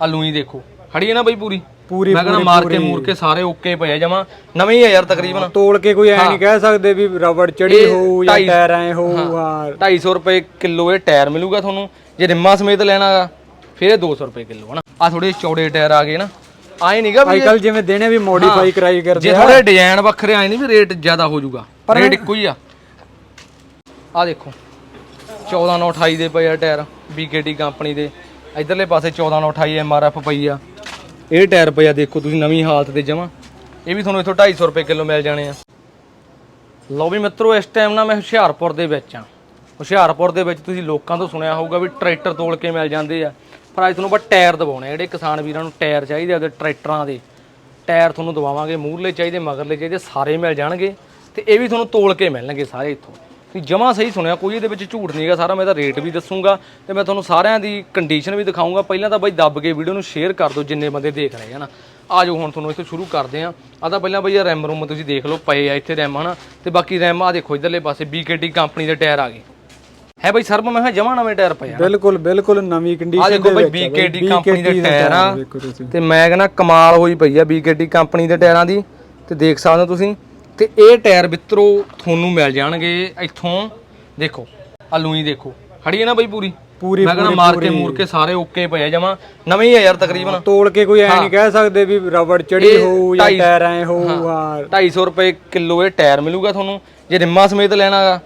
ਆ ਲੂਈ ਦੇਖੋ। ਖੜੀ ਹੈ ਨਾ ਬਈ ਪੂਰੀ? ਪੂਰੀ ਮੈਂ ਕਹਿੰਦਾ ਮਾਰ ਕੇ ਮੂਰ ਕੇ ਸਾਰੇ ਓਕੇ ਪਏ ਜਮਾ ਨਵੇਂ ਹੀ ਆ ਯਾਰ ਤਕਰੀਬਨ। ਤੋਲ ਕੇ ਕੋਈ ਐ ਨਹੀਂ ਕਹਿ ਸਕਦੇ ਵੀ ਰਬੜ ਚੜੀ ਹੋਊ ਜਾਂ ਟਾਇਰ ਐ ਹੋਊ ਹਾਂ 250 ਰੁਪਏ ਕਿਲੋ ਇਹ ਟਾਇਰ ਮਿਲੂਗਾ ਤੁਹਾਨੂੰ ਜੇ ਰਿੰਮਾਂ ਸਮੇਤ ਲੈਣਾਗਾ ਫਿਰ ਇਹ 200 ਰੁਪਏ ਕਿਲੋ ਹਨਾ। ਆ ਥੋੜੇ ਚੌੜੇ ਟਾਇਰ ਆ ਗਏ ਨਾ ਆਏ ਨਹੀਂਗਾ ਵੀ ਸਾਈਕਲ ਜਿਵੇਂ ਦੇਣੇ ਵੀ ਮੋਡੀਫਾਈ ਕਰਾਈ ਕਰਦੇ ਜੇ ਥੋੜੇ ਡਿਜ਼ਾਈਨ ਵੱਖਰੇ ਆਏ ਨਹੀਂ ਵੀ ਰੇਟ ਜ਼ਿਆਦਾ ਹੋ ਜਾਊਗਾ ਰੇਟ ਇੱਕੋ ਹੀ ਆ। ਆ ਦੇਖੋ 1428 ਦੇ ਪਏ ਆ ਟਾਇਰ BKT ਕੰਪਨੀ ਦੇ। ਇਧਰਲੇ ਪਾਸੇ 1428 MRF ਪਈ ਆ। ਇਹ ਟਾਇਰ ਪਏ ਆ, ਦੇਖੋ ਤੁਸੀਂ ਨਵੀਂ ਹਾਲਤ ਦੇ ਜਮਾ। ਇਹ ਵੀ ਤੁਹਾਨੂੰ ਇੱਥੋਂ 250 ਰੁਪਏ ਕਿਲੋ ਮਿਲ ਜਾਣੇ ਆ। ਲਓ ਵੀ ਮਿੱਤਰੋ, ਇਸ ਟਾਈਮ ਨਾ ਮੈਂ ਹੁਸ਼ਿਆਰਪੁਰ ਦੇ ਵਿੱਚ ਆ। ਹੁਸ਼ਿਆਰਪੁਰ ਦੇ ਵਿੱਚ ਤੁਸੀਂ ਲੋਕਾਂ ਤੋਂ ਸੁਣਿਆ ਹੋਊਗਾ ਵੀ ਟਰੈਕਟਰ ਤੋਲ ਕੇ ਮਿਲ ਜਾਂਦੇ ਆ। ਪਰ ਅੱਜ ਤੁਹਾਨੂੰ ਆਪਾਂ ਟਾਇਰ ਦਵਾਉਣੇ ਆ, ਜਿਹੜੇ ਕਿਸਾਨ ਵੀਰਾਂ ਨੂੰ ਟਾਇਰ ਚਾਹੀਦੇ ਆ, ਉਹਦੇ ਟਰੈਕਟਰਾਂ ਦੇ। ਟਾਇਰ ਤੁਹਾਨੂੰ ਦਵਾਵਾਂਗੇ, ਮੂਹਰਲੇ ਚਾਹੀਦੇ, ਮਗਰਲੇ ਚਾਹੀਦੇ, ਸਾਰੇ ਮਿਲ ਜਾਣਗੇ। ਤੇ ਇਹ ਵੀ ਤੁਹਾਨੂੰ ਤੋਲ ਕੇ ਮਿਲਣਗੇ ਸਾਰੇ ਇੱਥੋਂ। ਤੁਸੀਂ ਜਮਾ ਸਹੀ ਸੁਣਿਆ ਕੋਈ ਇਹਦੇ ਵਿੱਚ ਝੂਠ ਨਹੀਂਗਾ ਸਾਰਾ ਮੈਂ ਤਾਂ ਰੇਟ ਵੀ ਦੱਸੂਗਾ ਤੇ ਮੈਂ ਤੁਹਾਨੂੰ ਸਾਰਿਆਂ ਦੀ ਕੰਡੀਸ਼ਨ ਵੀ ਦਿਖਾਊਂਗਾ। ਪਹਿਲਾਂ ਤਾਂ ਬਾਈ ਦੱਬ ਕੇ ਵੀਡੀਓ ਨੂੰ ਸ਼ੇਅਰ ਕਰ ਦਿਓ ਜਿੰਨੇ ਬੰਦੇ ਦੇਖ ਰਹੇ ਹਨ ਆ ਜਾਓ ਹੁਣ ਤੁਹਾਨੂੰ ਇੱਥੇ ਸ਼ੁਰੂ ਕਰਦੇ ਆ ਆ ਤਾਂ ਪਹਿਲਾਂ ਬਈ ਰੈਮ ਰੂਮ ਤੁਸੀਂ ਦੇਖ ਲਓ ਪਏ ਆ ਇੱਥੇ ਰੈਮ ਹਨਾ। ਤੇ ਬਾਕੀ ਰੈਮ ਆ ਦੇਖੋ ਇਧਰਲੇ ਪਾਸੇ BKT ਕੰਪਨੀ ਦੇ ਟਾਇਰ ਆ ਗਏ। ਹੈ ਬਈ ਸਰਬ ਮੈਂ ਜਮਾ ਨਵੇਂ ਟਾਇਰ ਪਏ ਆ ਬਿਲਕੁਲ ਬਿਲਕੁਲ ਨਵੀਂ ਆ ਕੰਡੀਸ਼ਨ ਦੇਖੋ ਬਈ BKT ਕੰਪਨੀ ਦੇ ਟਾਇਰ ਆ। ਤੇ ਮੈਂ ਕਹਿੰਦਾ ਕਮਾਲ ਹੋਈ ਪਈ ਆ BKT ਕੰਪਨੀ ਦੇ ਟਾਇਰਾਂ ਦੀ। ਤੇ ਦੇਖ ਸਕਦੇ ਹੋ ਤੁਸੀਂ ਤੇ ਇਹ ਟਾਇਰ ਮਿੱਤਰੋ ਤੁਹਾਨੂੰ ਮਿਲ ਜਾਣਗੇ ਇੱਥੋਂ। ਦੇਖੋ ਆ ਲੂਈ ਦੇਖੋ। ਖੜੀ ਹੈ ਨਾ ਬਈ ਪੂਰੀ? ਪੂਰੀ ਮੈਂ ਕਹਿੰਦਾ ਮਾਰ ਕੇ ਮੂਰ ਕੇ ਸਾਰੇ ਓਕੇ ਪਏ ਆ ਜਮਾ ਨਵੇਂ ਹੀ ਆ ਯਾਰ ਤਕਰੀਬਨ। ਤੋਲ ਕੇ ਕੋਈ ਐ ਨਹੀਂ ਕਹਿ ਸਕਦੇ ਵੀ ਰਬੜ ਚੜੀ ਹੋਊ ਜਾਂ ਟਾਇਰ ਐ ਹੋਊ 250 ਰੁਪਏ ਕਿਲੋ ਇਹ ਟਾਇਰ ਮਿਲੂਗਾ ਤੁਹਾਨੂੰ ਜੇ ਰਿੰਮਾਂ ਸਮੇਤ ਲੈਣਾਗਾ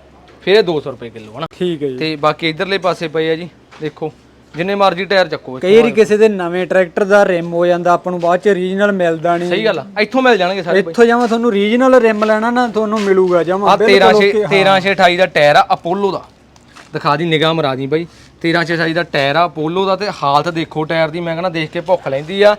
ਫਿਰ ਇਹ 200 ਰੁਪਏ ਕਿਲੋ ਹਨਾ? ਠੀਕ ਹੈ ਜੀ। ਤੇ ਬਾਕੀ ਇਧਰਲੇ ਪਾਸੇ ਪਏ ਆ ਜੀ ਦੇਖੋ। ਜਿੰਨੇ ਮਰਜ਼ੀ ਟਾਇਰ ਚੱਕੋ ਕਈ ਵਾਰੀ ਕਿਸੇ ਦੇ ਨਵੇਂ ਟਰੈਕਟਰ ਦਾ ਰਿਮ ਹੋ ਜਾਂਦਾ ਆਪਾਂ ਨੂੰ ਬਾਅਦ ਚ ਰੀਜਨਲ ਮਿਲਦਾ ਨਹੀਂ। ਸਹੀ ਗੱਲ ਆ ਇੱਥੋਂ ਮਿਲ ਜਾਣਗੇ ਸਾਰੇ ਇੱਥੋਂ ਜਾਵਾਂ ਤੁਹਾਨੂੰ ਰੀਜਨਲ ਰਿਮ ਲੈਣਾ ਨਾ ਤੁਹਾਨੂੰ ਮਿਲੂਗਾ ਜਾਵਾਂ ਆ 13 1328 ਦਾ ਟਾਇਰ ਆ ਅਪੋਲੋ ਦਾ। ਦਿਖਾ ਦੀ ਨਿਗਾਹ ਮਰਾ ਦੀ ਬਾਈ। 1328 ਦਾ ਟਾਇਰ ਆ ਅਪੋਲੋ ਦਾ ਤੇ ਹਾਲਤ ਦੇਖੋ ਟਾਇਰ ਦੀ ਮੈਂ ਕਹਿੰਦਾ ਦੇਖ ਕੇ ਭੁੱਖ ਲੈਂਦੀ ਆ।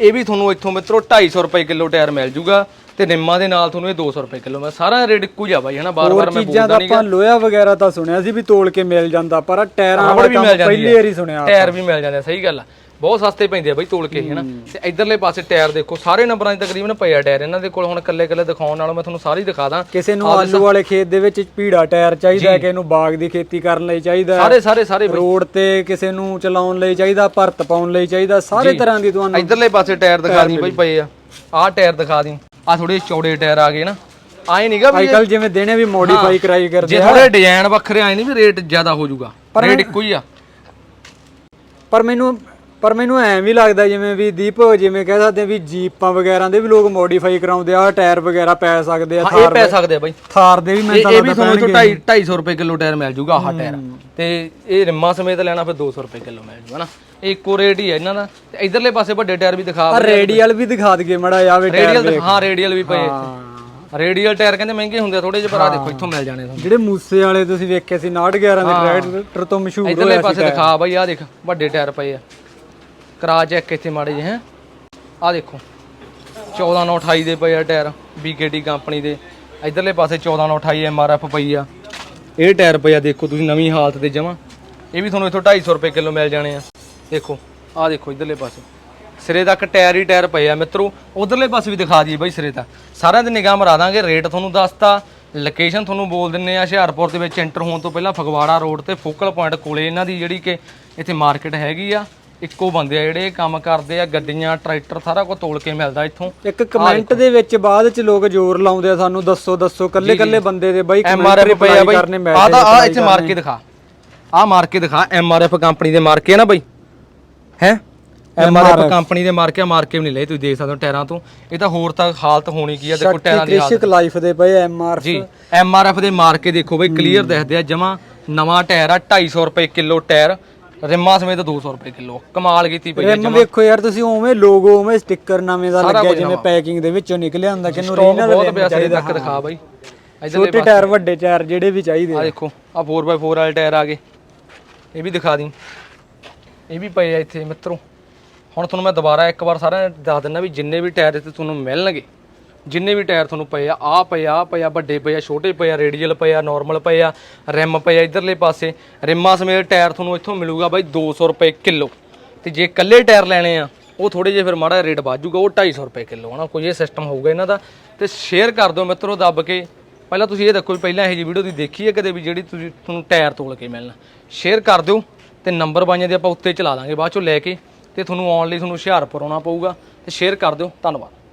ਇਹ ਵੀ ਤੁਹਾਨੂੰ ਇੱਥੋਂ ਮਿੱਤਰੋ 250 ਰੁਪਏ ਕਿਲੋ ਟਾਇਰ ਮਿਲ ਜੂਗਾ ਤੇ ਨਿੰਮਾਂ ਦੇ ਨਾਲ ਤੁਹਾਨੂੰ ਇਹ 200 ਰੁਪਏ ਕਿਲੋ ਮੈਂ ਸਾਰਾ ਰੇਟ ਇੱਕੋ ਹੀ ਆ ਬਾਈ ਹਨਾ? ਬਾਰ-ਬਾਰ ਮੈਂ ਚੀਜ਼ਾਂ ਦਾ ਆਪਾਂ ਲੋਹਾ ਵਗੈਰਾ ਤਾਂ ਸੁਣਿਆ ਸੀ ਵੀ ਤੋਲ ਕੇ ਮਿਲ ਜਾਂਦਾ ਪਰ ਆਹ ਟਾਇਰਾਂ ਰਬੜ ਵਾਲਾ ਵੀ ਕੰਮ ਮਿਲ ਜਾਂਦੀ ਪਹਿਲੀ ਵਾਰੀ ਸੁਣਿਆ ਟਾਇਰ ਵੀ ਮਿਲ ਜਾਂਦੇ ਆ ਸਹੀ ਗੱਲ ਆ। ਬਹੁਤ ਸਸਤੇ ਪੈਂਦੇ ਆ ਬਾਈ ਤੋਲ ਕੇ ਹਨਾ? ਤੇ ਇਧਰਲੇ ਪਾਸੇ ਟਾਇਰ ਦੇਖੋ ਸਾਰੇ ਨੰਬਰਾਂ 'ਚ ਤਕਰੀਬਨ ਪਏ ਆ ਟਾਇਰ। ਇਹਨਾਂ ਦੇ ਕੋਲ ਹੁਣ ਕੱਲੇ-ਕੱਲੇ ਦਿਖਾਉਣ ਨਾਲੋਂ ਮੈਂ ਤੁਹਾਨੂੰ ਸਾਰੇ ਹੀ ਦਿਖਾ ਦਾਂ। ਕਿਸੇ ਨੂੰ ਆਲੂ ਵਾਲੇ ਖੇਤ ਦੇ ਵਿੱਚ ਪੀੜਾ ਟਾਇਰ ਚਾਹੀਦਾ ਹੈ ਕਿਸੇ ਨੂੰ ਬਾਗ ਦੀ ਖੇਤੀ ਕਰਨ ਲਈ ਚਾਹੀਦਾ ਸਾਰੇ ਸਾਰੇ ਸਾਰੇ ਰੋਡ ਤੇ ਕਿਸੇ ਨੂੰ ਚਲਾਉਣ ਲਈ ਚਾਹੀਦਾ ਭਰਤ ਪਾਉਣ ਲਈ ਚਾਹੀਦਾ ਸਾਰੇ ਤਰ੍ਹਾਂ ਦੀ ਤੁਹਾਨੂੰ ਇਧਰਲੇ ਪਾਸੇ ਟਾਇਰ ਦਿਖਾ ਦੀ ਬਾਈ ਪਏ ਆ। ਆਹ ਟਾਇਰ ਦਿਖਾ ਦੀ ਆ ਥੋੜੇ ਚੌੜੇ ਟਾਇਰ ਆ ਗਏ ਨਾ। ਆਏ ਨਹੀਂਗਾ ਵੀ ਸਾਈਕਲ ਜਿਵੇਂ ਦੇਣੇ ਵੀ ਮੋਡੀਫਾਈ ਕਰਾਈ ਕਰਦੇ ਜੇ ਥੋੜੇ ਡਿਜ਼ਾਈਨ ਵੱਖਰੇ ਆਏ ਨਹੀਂ ਵੀ ਰੇਟ ਜ਼ਿਆਦਾ ਹੋ ਜਾਊਗਾ। ਰੇਟ ਇੱਕੋ ਹੀ ਆ। ਪਰ ਮੈਨੂੰ ਪਰ ਮੈਨੂੰ ਐਂ ਵੀ ਲੱਗਦਾ ਜਿਵੇਂ ਵੀ ਦੀਪ ਜਿਵੇਂ ਕਹਿ ਸਕਦੇ ਆ ਵੀ ਜੀਪਾਂ ਵਗੈਰਾ ਦੇ ਵੀ ਲੋਕ ਮੋਡੀਫਾਈ ਕਰਾਉਂਦੇ ਆ ਟਾਇਰ ਵਗੈਰਾ ਪੈ ਸਕਦੇ ਆ ਹਾਂ ਇਹ ਪੈ ਸਕਦੇ ਆ ਬਾਈ। ਥਾਰ ਦੇ ਵੀ ਮੈਂ ਇਹ ਇਹ ਵੀ ਤੁਹਾਨੂੰ ਇੱਥੋਂ 250 ਰੁਪਏ ਕਿਲੋ ਟਾਇਰ ਮਿਲ ਜਾਊਗਾ ਆਹ ਟਾਇਰ ਤੇ ਇਹ ਰਿੰਮਾਂ ਸਮੇਤ ਲੈਣਾ ਫਿਰ 200 ਰੁਪਏ ਕਿਲੋ ਮਿਲ ਜਾਊਗਾ ਨਾ। ਇਹ ਇੱਕੋ ਰੇਟ ਹੀ ਹੈ ਇਹਨਾਂ ਦਾ। ਤੇ ਇਧਰਲੇ ਪਾਸੇ ਵੱਡੇ ਟਾਇਰ ਵੀ ਦਿਖਾ ਆ। ਰੇਡੀਅਲ ਵੀ ਦਿਖਾ ਦਈਏ ਮੜਾ ਆਵੇ ਟਾਇਰ ਰੇਡੀਅਲ ਹਾਂ ਰੇਡੀਅਲ ਵੀ ਪਏ। ਰੇਡੀਅਲ ਟਾਇਰ ਕਹਿੰਦੇ ਮਹਿੰਗੇ ਹੁੰਦੇ ਆ ਥੋੜੇ ਜਿਹੇ ਪਰ ਆ ਦੇਖੋ ਇੱਥੋਂ ਮਿਲ ਜਾਣੇ ਤੁਹਾਨੂੰ। ਜਿਹੜੇ ਮੂਸੇ ਵਾਲੇ ਤੁਸੀਂ ਵੇਖੇ ਸੀ 911 ਦੇ ਟਰੈਕਟਰ ਤੋਂ ਮਸ਼ਹੂਰ ਇਧਰਲੇ ਪਾਸੇ ਦਿਖਾ ਬਾਈ ਆ ਦੇਖ ਵੱਡੇ ਟਾਇਰ ਪਏ ਆ। ਕਰਾ ਚੈੱਕ ਇੱਥੇ ਮਾੜੇ ਜਿਹੇ, ਹੈ। ਆ ਦੇਖੋ 14928 ਦੇ ਪਏ ਆ ਟਾਇਰ BKT ਕੰਪਨੀ ਦੇ। ਇਧਰਲੇ ਪਾਸੇ 14928 MRF ਪਈ ਆ। ਇਹ ਟਾਇਰ ਪਏ ਆ, ਦੇਖੋ ਤੁਸੀਂ ਨਵੀਂ ਹਾਲਤ ਦੇ ਜਮਾ। ਇਹ ਵੀ ਤੁਹਾਨੂੰ ਇੱਥੋਂ 250 ਰੁਪਏ ਕਿਲੋ ਮਿਲ ਜਾਣੇ ਆ। ਦੇਖੋ ਆ ਦੇਖੋ ਇਧਰਲੇ ਪਾਸੇ। ਸਿਰੇ ਤੱਕ ਟਾਇਰ ਹੀ ਟਾਇਰ ਪਏ ਆ ਮਿੱਤਰੋ। ਉਧਰਲੇ ਪਾਸੇ ਵੀ ਦਿਖਾ ਦਈਏ ਬਾਈ ਸਿਰੇ ਤੱਕ। ਸਾਰਿਆਂ ਦੀ ਨਿਗਾਹ ਮਰਾ ਦਾਂਗੇ, ਰੇਟ ਤੁਹਾਨੂੰ ਦੱਸਤਾ। ਲੋਕੇਸ਼ਨ ਤੁਹਾਨੂੰ ਬੋਲ ਦਿੰਨੇ ਆ, ਹੁਸ਼ਿਆਰਪੁਰ ਦੇ ਵਿੱਚ ਐਂਟਰ ਹੋਣ ਤੋਂ ਪਹਿਲਾਂ ਫਗਵਾੜਾ ਰੋਡ ਤੇ ਫੋਕਲ ਪੁਆਇੰਟ ਕੋਲੇ ਇਹਨਾਂ ਦੀ ਜਿਹੜੀ ਕਿ ਇੱਥੇ ਮਾਰਕੀਟ ਹੈਗੀ ਆ। ਇੱਕੋ ਬੰਦੇ ਆ ਜਿਹੜੇ ਇਹ ਕੰਮ ਕਰਦੇ ਆ ਗੱਡੀਆਂ ਟਰੈਕਟਰ ਸਾਰਾ ਕੁਝ ਤੋਲ ਕੇ ਮਿਲਦਾ ਇੱਥੋਂ। ਇੱਕ ਕਮੈਂਟ ਦੇ ਵਿੱਚ ਬਾਅਦ ਚ ਲੋਕ ਜ਼ੋਰ ਲਾਉਂਦੇ ਆ ਸਾਨੂੰ ਦੱਸੋ ਦੱਸੋ ਕੱਲੇ ਕੱਲੇ ਬੰਦੇ ਦੇ ਬਾਈ ਐਮਆਰਐਫ ਪਏ ਆ ਬਾਈ। ਆ ਤਾਂ ਆ ਇੱਥੇ ਮਾਰ ਕੇ ਦਿਖਾ। ਆ ਮਾਰ ਕੇ ਦਿਖਾ ਐਮਆਰਐਫ ਕੰਪਨੀ ਦੇ ਮਾਰ ਕੇ ਨਾ ਬਾਈ। ਹੈ? ਐਮਆਰਐਫ ਕੰਪਨੀ ਦੇ ਮਾਰ ਕੇ ਮਾਰ ਕੇ ਵੀ ਨਹੀਂ ਲਏ ਤੁਸੀਂ ਦੇਖ ਸਕਦੇ ਹੋ ਟਾਇਰਾਂ ਤੋਂ। ਇਹ ਤਾਂ ਹੋਰ ਤਾਂ ਹਾਲਤ ਹੋਣੀ ਕੀ ਆ ਦੇਖੋ ਟਾਇਰਾਂ ਦੀ ਹਾਲਤ। ਕ੍ਰਿਸ਼ਕ ਲਾਈਫ ਦੇ ਪਏ ਐਮਆਰ ਜੀ ਐਮਆਰਐਫ ਦੇ ਮਾਰ ਕੇ ਦੇਖੋ ਬਈ ਕਲੀਅਰ ਦਿਖਦੇ ਆ ਜਮਾ ਨਵਾਂ ਟਾਇਰ ਆ 250 ਰੁਪਏ ਕਿਲੋ ਟਾਇਰ। ਰਿਮਾਂ ਸਮੇਤ 200 ਰੁਪਏ ਕਿਲੋ। ਕਮਾਲ ਕੀਤੀ ਪਈ ਆ ਰਿਮ ਵੇਖੋ ਯਾਰ ਤੁਸੀਂ ਉਵੇਂ ਲੋਗੋ ਉਵੇਂ ਸਟicker ਨਵੇਂ ਦਾ ਲੱਗਿਆ ਜਿਵੇਂ ਪੈਕਿੰਗ ਦੇ ਵਿੱਚੋਂ ਨਿਕਲਿਆ ਹੁੰਦਾ ਕਿਨੂੰ ਸਟਾਕ ਬਹੁਤ ਪਿਆ ਸਿਰੇ ਤੱਕ ਦਿਖਾ ਬਾਈ। ਇਧਰ ਛੋਟੇ ਟਾਇਰ ਵੱਡੇ ਟਾਇਰ ਜਿਹੜੇ ਵੀ ਚਾਹੀਦੇ ਆ ਆ। ਦੇਖੋ ਆ 4x4 ਵਾਲੇ ਟਾਇਰ ਆ ਗਏ। ਇਹ ਵੀ ਦਿਖਾ ਦੀ। ਇਹ ਵੀ ਪਏ ਆ ਇੱਥੇ ਮਿੱਤਰੋ। ਹੁਣ ਤੁਹਾਨੂੰ ਮੈਂ ਦੁਬਾਰਾ ਇੱਕ ਵਾਰ ਸਾਰਿਆਂ ਨੂੰ ਦੱਸ ਦਿੰਦਾ ਵੀ ਜਿੰਨੇ ਵੀ ਟਾਇਰ ਇੱਥੇ ਤੁਹਾਨੂੰ ਮਿਲਣਗੇ ਜਿੰਨੇ ਵੀ ਟਾਇਰ ਤੁਹਾਨੂੰ ਪਏ ਆ ਆ ਪਏ ਆ, ਆਹ ਪਏ ਆ, ਵੱਡੇ ਪਏ ਆ, ਛੋਟੇ ਪਏ ਆ, ਰੇਡੀਅਲ ਪਏ ਆ ਨਾਰਮਲ ਪਏ ਆ, ਰਿਮ ਪਏ ਆ ਇਧਰਲੇ ਪਾਸੇ। ਰਿਮਾਂ ਸਮੇਤ ਟਾਇਰ ਤੁਹਾਨੂੰ ਇੱਥੋਂ ਮਿਲੂਗਾ ਬਾਈ 200 ਰੁਪਏ ਕਿਲੋ। ਤੇ ਜੇ ਇਕੱਲੇ ਟਾਇਰ ਲੈਣੇ ਆ, ਉਹ ਥੋੜੇ ਜਿਹੇ ਫਿਰ ਮਾੜਾ ਰੇਟ ਵੱਧ ਜਾਊਗਾ, ਉਹ 250 ਰੁਪਏ ਕਿਲੋ, ਹਨਾ? ਕੋਈ ਇਹ ਸਿਸਟਮ ਹੋਊਗਾ ਇਹਨਾਂ ਦਾ। ਤੇ ਸ਼ੇਅਰ ਕਰ ਦਿਓ ਮਿੱਤਰੋ ਦੱਬ ਕੇ। ਪਹਿਲਾਂ ਤੁਸੀਂ ਇਹ ਦੇਖੋ ਵੀ ਪਹਿਲਾਂ ਇਹ ਜੀ ਵੀਡੀਓ ਦੀ ਦੇਖੀ ਹੈ ਕਦੇ ਵੀ ਜਿਹੜੀ ਤੁਸੀਂ, ਤੁਹਾਨੂੰ ਟਾਇਰ ਤੋਲ ਕੇ ਮਿਲਣਾ? ਸ਼ੇਅਰ ਕਰ ਦਿਓ ਤੇ ਨੰਬਰ ਬਾਈਆਂ ਦੇ ਆਪਾਂ ਉੱਤੇ ਚਲਾ ਦਾਂਗੇ, ਬਾਅਦ ਚੋਂ ਲੈ ਕੇ ਤੇ ਤੁਹਾਨੂੰ ਆਉਣ ਲਈ ਤੁਹਾਨੂੰ ਹੁਸ਼ਿਆਰਪੁਰ ਆਉਣਾ ਪਊਗਾ। ਤੇ ਸ਼ੇਅਰ ਕਰ ਦਿਓ, ਧੰਨਵਾਦ।